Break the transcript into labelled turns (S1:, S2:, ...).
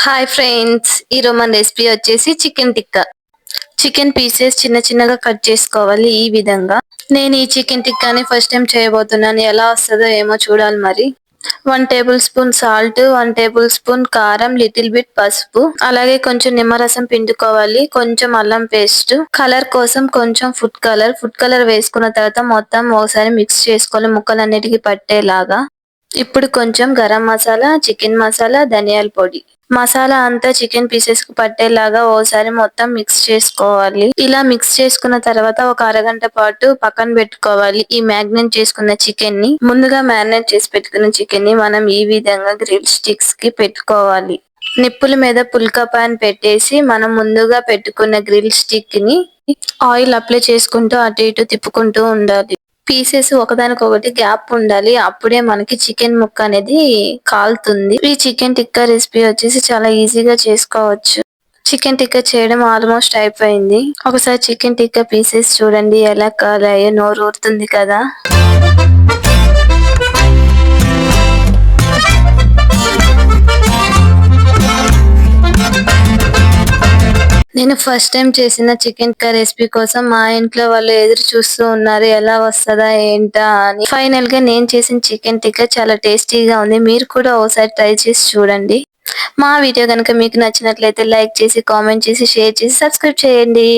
S1: Hi friends ఈరోజు మన recipe వచ్చేసి చికెన్ టిక్కా చికెన్ పీసెస్ చిన్న చిన్నగా కట్ చేసుకోవాలి ఈ విధంగా. నేను ఈ చికెన్ టిక్కాని ఫస్ట్ టైం చేయబోతున్నాను. ఎలా వస్తుందో ఏమో చూడాలి మరి. One tablespoon salt one tablespoon కారం లిటిల్ బిట్ పసుపు. అలాగే కొంచెం నిమ్మరసం పిండుకోవాలి. కొంచెం అల్లం పేస్ట్ కలర్ కోసం కొంచెం ఫుడ్ కలర్ ఫుడ్ కలర్ వేసుకున్న తర్వాత మొత్తం ఒకసారి మిక్స్ చేసుకోవాలి ముక్కలన్నిటికీ పట్టేలాగా. ఇప్పుడు కొంచెం గరం మసాలా చికెన్ మసాలా ధనియాల పొడి. మసాలా అంతా చికెన్ పీసెస్కు పట్టేలాగా ఓసారి మొత్తం మిక్స్ చేసుకోవాలి. ఇలా మిక్స్ చేసుకున్న తర్వాత ఒక అరగంట పాటు పక్కన పెట్టుకోవాలి. ఈ మ్యాగ్నేట్ చేసుకున్న చికెన్ని. ముందుగా మ్యారినేట్ చేసి పెట్టుకున్న చికెన్ని మనం ఈ విధంగా గ్రిల్ స్టిక్స్కి పెట్టుకోవాలి. నిప్పుల మీద పుల్కా పాన్ పెట్టేసి మనం ముందుగా పెట్టుకున్న గ్రిల్ స్టిక్ని ఆయిల్ అప్లై చేసుకుంటూ అటు ఇటు తిప్పుకుంటూ ఉండాలి. పీసెస్ ఒకదానికొకటి గ్యాప్ ఉండాలి. అప్పుడే మనకి చికెన్ ముక్క అనేది కాలుతుంది. ఈ చికెన్ టిక్కా రెసిపీ వచ్చేసి చాలా ఈజీగా చేసుకోవచ్చు. చికెన్ టిక్కా చేయడం ఆల్మోస్ట్ అయిపోయింది. ఒకసారి చికెన్ టిక్కా పీసెస్ చూడండి ఎలా కాలాయో నోరు ఊరుతుంది కదా. నేను ఫస్ట్ టైం చేసిన చికెన్ కర్రీ రెసిపీ కోసం మా ఇంట్లో వాళ్ళు ఎదురు చూస్తూ ఉన్నారు ఎలా వస్తుందా ఏంటా అని. ఫైనల్గా నేను చేసిన చికెన్ టిక్కా చాలా టేస్టీగా ఉంది. మీరు కూడా ఒకసారి ట్రై చేసి చూడండి. మా వీడియో కనుక మీకు నచ్చినట్లయితే లైక్ చేసి కామెంట్ చేసి షేర్ చేసి సబ్స్క్రైబ్ చేయండి.